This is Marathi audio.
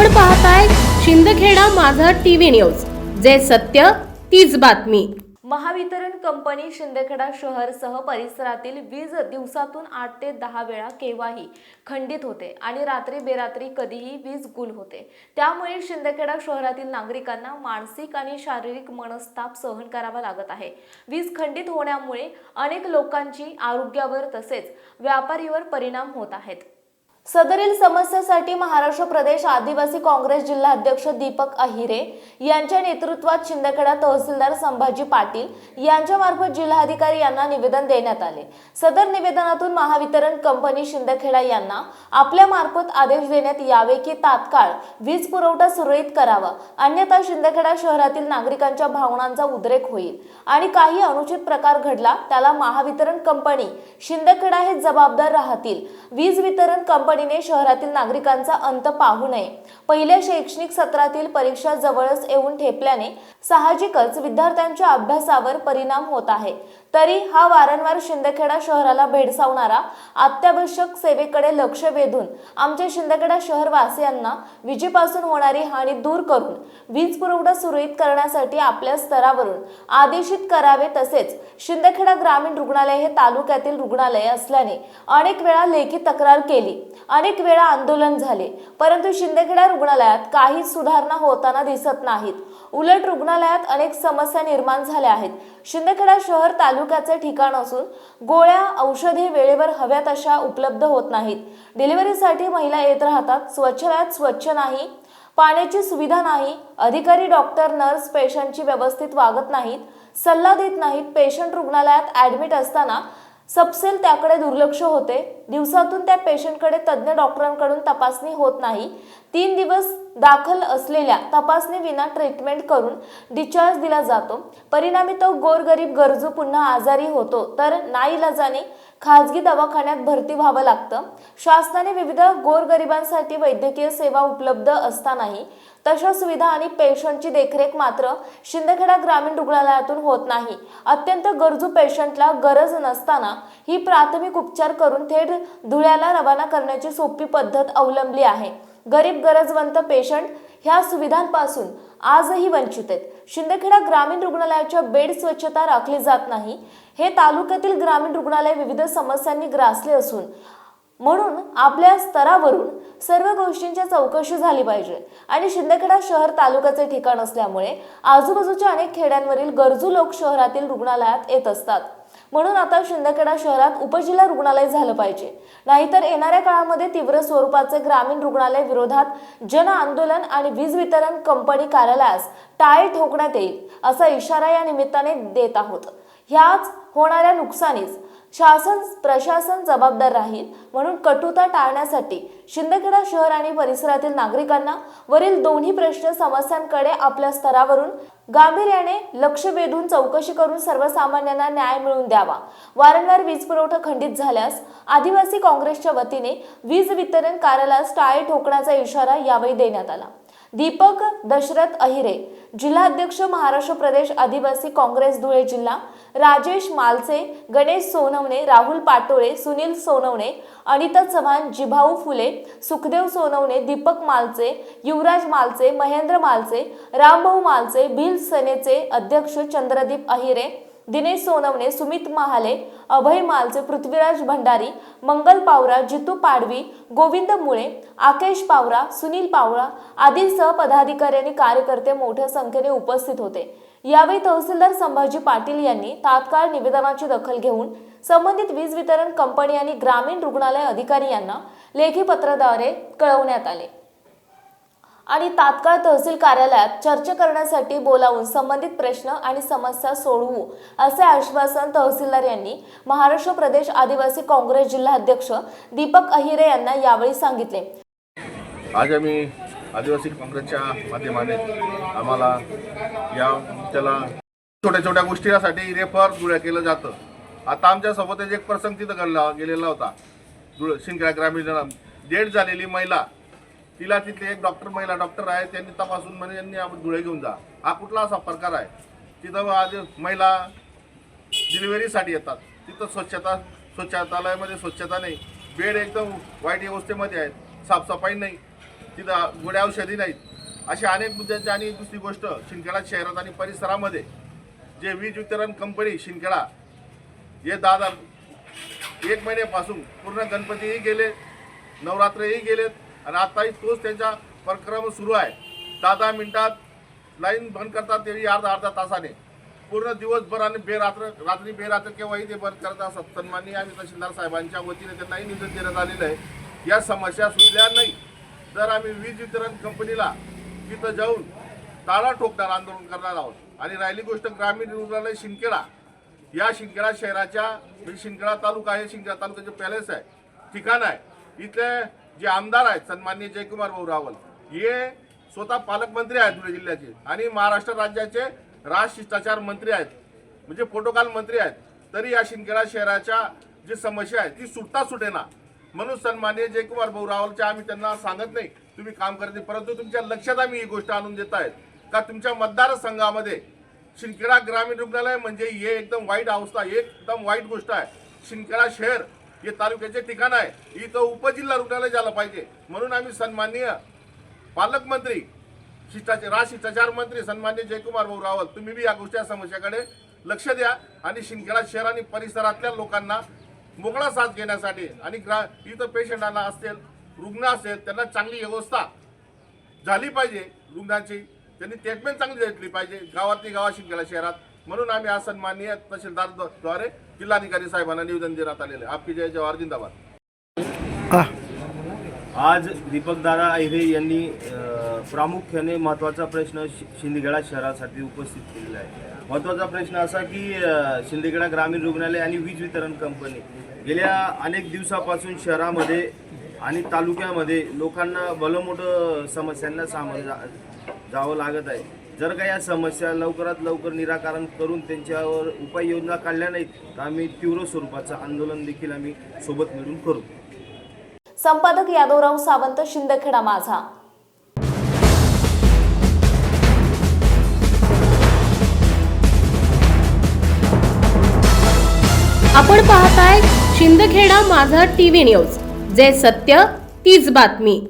आपण पाहताय शिंदखेडा माझा टीव्ही न्यूज. जे सत्य तीच बातमी. महावितरण कंपनी शिंदखेडा शहरसह परिसरातील वीज दिवसातून आठ ते दहा वेळा केव्हाही खंडित होते आणि रात्री बेरात्री कधीही वीज गुल होते. त्यामुळे शिंदखेडा शहरातील नागरिकांना मानसिक आणि शारीरिक मनस्ताप सहन करावा लागत आहे. वीज खंडित होण्यामुळे अनेक लोकांची आरोग्यावर तसेच व्यापारीवर परिणाम होत आहेत. सदरील समस्येसाठी महाराष्ट्र प्रदेश आदिवासी काँग्रेस जिल्हा अध्यक्ष दीपक अहिरे यांच्या नेतृत्वात शिंदखेडा तहसीलदार संभाजी पाटील यांच्यामार्फत जिल्हाधिकारी यांना निवेदन देण्यात आले. सदर निवेदनातून महावितरण कंपनी शिंदखेडा यांना आपल्या मार्फत आदेश देण्यात यावे की तात्काळ वीज पुरवठा सुरळीत करावा. अन्यथा शिंदखेडा शहरातील नागरिकांच्या भावनांचा उद्रेक होईल आणि काही अनुचित प्रकार घडला त्याला महावितरण कंपनी शिंदखेडा हे जबाबदार राहतील. वीज वितरण कंपनी कंपनीने शहरातील नागरिकांचा अंत पाहू नये. पहिल्या शैक्षणिक सत्रातील परीक्षा जवळच येऊन ठेपल्याने साहजिकच विद्यार्थ्यांच्या अभ्यासावर परिणाम होत आहे. तरी हा वारंवार शिंदखेडा शहराला भेडसावणारा अत्यावश्यक सेवेकडे लक्ष वेधून आमच्या शिंदखेडा शहरवासियांना विजेपासून होणारी हानी दूर करून वीज पुरवठा सुरळीत करण्यासाठी आपल्या स्तरावरून आदेशित करावे तसेच शिंदखेडा ग्रामीण रुग्णालय हे तालुक्यातील रुग्णालय असल्याने अनेक वेळा लेखी तक्रार केली अनेक वेळा आंदोलन झाले परंतु शिंदखेडा रुग्णालयात काहीच सुधारणा होताना दिसत नाहीत. उलट रुग्णालयात अनेक समस्या निर्माण झाल्या आहेत. शिंदखेडा शहर तालुक्याचे ठिकाण असून गोळ्या औषधे वेळेवर हव्या तशा उपलब्ध होत नाहीत. डिलिव्हरीसाठी महिला येत राहतात. स्वच्छालयात स्वच्छ नाही. पाण्याची सुविधा नाही. अधिकारी डॉक्टर नर्स पेशंटची व्यवस्थित वागत नाहीत. सल्ला देत नाहीत. पेशंट रुग्णालयात ॲडमिट असताना सपसेल त्याकडे दुर्लक्ष होते. दिवसातून त्या पेशंटकडे तज्ज्ञ डॉक्टरांकडून तपासणी होत नाही. तीन दिवस दाखल असलेल्या तपासणी विना ट्रीटमेंट करून डिस्चार्ज दिला जातो. परिणामी तो गोरगरीब गरजू पुन्हा आजारी होतो. तर नाईलाजाने खाजगी दवाखान्यात भरती व्हावं लागतं. शासनाने विविध गोरगरिबांसाठी वैद्यकीय सेवा उपलब्ध असतानाही तशा सुविधा आणि पेशंटची देखरेख मात्र शिंदखेडा ग्रामीण रुग्णालयातून होत नाही. अत्यंत गरजू पेशंटला गरज नसताना ही प्राथमिक उपचार करून थेट धुळ्याला रवाना करण्याची सोपी पद्धत अवलंबली आहे. गरीब गरजवंत पेशंट ह्या सुविधांपासून आजही वंचित आहेत. शिंदखेडा ग्रामीण रुग्णालयाच्या बेड स्वच्छता राखली जात नाही. हे तालुक्यातील ग्रामीण रुग्णालय विविध समस्यांनी ग्रासले असून म्हणून आपल्या स्तरावरून सर्व गोष्टींच्या चौकशी झाली पाहिजे. आणि शिंदखेडा शहर तालुक्याचे ठिकाण असल्यामुळे आजूबाजूच्या अनेक खेड्यांवरील गरजू लोक शहरातील रुग्णालयात येत असतात. म्हणून आता शिंदखेडा शहरात उपजिल्हा रुग्णालय झालं पाहिजे. नाहीतर येणाऱ्या काळामध्ये तीव्र स्वरूपाचे ग्रामीण रुग्णालय विरोधात जन आंदोलन आणि वीज वितरण कंपनी कार्यालयास टाळे ठोकण्यात येईल असा इशारा या निमित्ताने देत आहोत. ह्याच होणाऱ्या नुकसानीस शासन प्रशासन जबाबदार राहील म्हणून कटुता टाळण्यासाठी शिंदखेडा शहर आणि परिसरातील नागरिकांना वरील दोन्ही प्रश्न समस्यांकडे आपल्या स्तरावरून गांभीर्याने लक्ष वेधून चौकशी करून सर्वसामान्यांना न्याय मिळवून द्यावा. वारंवार वीज पुरवठा खंडित झाल्यास आदिवासी काँग्रेसच्या वतीने वीज वितरण कार्यालयास टाळे ठोकण्याचा इशारा यावेळी देण्यात आला. दीपक दशरथ अहिरे जिल्हाध्यक्ष महाराष्ट्र प्रदेश आदिवासी काँग्रेस धुळे जिल्हा राजेश मालचे गणेश सोनवणे राहुल पाटोळे सुनील सोनवणे अनिता चव्हाण जिभाऊ फुले सुखदेव सोनवणे दीपक मालचे युवराज मालचे महेंद्र मालचे रामभाऊ मालचे भिल सेनेचे अध्यक्ष चंद्रदीप अहिरे दिनेश सोनवणे सुमित महाले अभय मालचे पृथ्वीराज भंडारी मंगल पावरा जितू पाडवी गोविंद मुळे आकेश पावरा सुनील पावरा आदींसह पदाधिकारी कार्यकर्ते मोठ्या संख्येने उपस्थित होते. यावेळी तहसीलदार संभाजी पाटील यांनी तात्काळ निवेदनाची दखल घेऊन संबंधित वीज वितरण कंपनी आणि ग्रामीण रुग्णालय अधिकारी यांना लेखी पत्राद्वारे कळवण्यात आले. आणि तात्काळ तहसील कार्यालयात चर्चा करण्यासाठी बोलावून संबंधित प्रश्न आणि समस्या सोडवू असे आश्वासन तहसीलदार यांनी महाराष्ट्र प्रदेश आदिवासी काँग्रेस जिल्हा अध्यक्ष दीपक अहिरे यांना यावेळी सांगितले. आज आम्ही आदिवासी काँग्रेसच्या माध्यमाने आम्हाला या त्याला छोट्या छोट्या गोष्टीसाठी रेफर जुळ्या केलं जातं. आता आमच्यासोबतच एक प्रसंग तिथं घडला गेलेला होता. जुळ शिंदखेडा ग्रामीण डेट झालेली महिला तिला तिथले एक डॉक्टर महिला डॉक्टर आहे त्यांनी तपासून म्हणे यांनी आपण धुळे घेऊन जा. हा कुठला असा प्रकार आहे? तिथं आज महिला डिलिव्हरीसाठी येतात. तिथं स्वच्छता स्वच्छतालयामध्ये स्वच्छता नाही. बेड एकदम वाईट अवस्थेमध्ये आहेत. साफसफाई नाही. तिथं गोड्या औषधी नाहीत. अशा अनेक मुद्द्यांची आणि दुसरी गोष्ट शिंदखेडा शहरात आणि परिसरामध्ये जे वीज वितरण कंपनी शिंदखेडा हे दादा एक महिन्यापासून पूर्ण गणपतीही गेले नवरात्रही गेलेत. आणि आताही तोच त्यांचा प्रक्रम सुरू आहे. दहा दहा मिनिटात लाईन बंद करतात तेही अर्धा अर्धा तासाने. पूर्ण दिवसभर आणि बेरात्र रात्री बेरात्र केव्हाही ते बंद करत असतात सन्माननीय आम्ही तहसीलदार साहेबांच्या वतीने त्यांनाही निवेदन देण्यात आलेलं आहे. या समस्या सुटल्या नाही. तर आम्ही वीज वितरण कंपनीला तिथं जाऊन ताळा ठोकणार आंदोलन करणार आहोत. आणि राहिली गोष्ट ग्रामीण रुग्णालय शिंदखेडा. या शिंदखेडा शहराच्या म्हणजे शिंदखेडा तालुका आहे शिंदखेडा तालुक्याचे पॅलेस आहे. ठिकाण आहे. इथले जे आमदार आहेत सन्मान्य जयकुमार भाऊ रावल हे स्वतः पालकमंत्री आहेत धुळे जिल्ह्याचे आणि महाराष्ट्र राज्याचे राजशिष्टाचार मंत्री आहेत म्हणजे फोटोकाल मंत्री आहेत. तरी या शिंदखेडा शहराच्या जी समस्या आहे ती सुटता सुटेना म्हणून सन्मान्य जयकुमार भाऊ रावलच्या आम्ही त्यांना सांगत नाही तुम्ही काम करत नाही. परंतु तुमच्या लक्षात आम्ही ही गोष्ट आणून देत आहेत का तुमच्या मतदारसंघामध्ये शिंदखेडा ग्रामीण रुग्णालय म्हणजे हे एकदम वाईट अवस्था एकदम वाईट गोष्ट आहे. शिंदखेडा शहर हे तालुक्याचे ठिकाण आहे. इथं उपजिल्हा रुग्णालय झालं पाहिजे. म्हणून आम्ही सन्माननीय पालकमंत्री शिष्टाचार राज शिष्टाचार मंत्री सन्मान्य जयकुमार भाऊ रावल तुम्ही बी या गोष्टी समस्याकडे लक्ष द्या आणि शिंदखेडा शहर आणि परिसरातल्या लोकांना मोकळा साथ घेण्यासाठी आणि ग्रा इथं पेशंटांना असतील रुग्ण असेल त्यांना चांगली व्यवस्था झाली पाहिजे. रुग्णांची त्यांनी ट्रीटमेंट चांगली घेतली पाहिजे. गावातली गावा शिंदखेडा शहरात. म्हणून आम्ही आज सन्माननीय तहसीलदारद्वारे जिल्हाधिकारी साहेबांना निवेदन देण्यात आलेले आहे. आपकी जय जवाहर जिंदाबाद. आज दीपकदादा अहिरे यांनी प्रामुख्याने महत्त्वाचा प्रश्न शि- शिंदखेडा शहरासाठी उपस्थित केलेला आहे. महत्त्वाचा प्रश्न असा की अ, शिंदखेडा ग्रामीण रुग्णालय आणि वीज वितरण कंपनी गेल्या अनेक दिवसापासून शहरामध्ये आणि तालुक्यामध्ये लोकांना भलं मोठं समस्यांना सामोरे जा जावं लागत आहे. जर का या समस्या लवकरात लवकर निराकरण करून त्यांच्यावर उपाययोजना काढल्या नाहीत तर आम्ही तीव्र स्वरूपाचं आंदोलन देखील आम्ही सोबत मिळून करू. संपादक यादवराव सावंत शिंदखेडा माझा. आपण पाहताय शिंदखेडा माझा टीव्ही न्यूज जे सत्य तीच बातमी.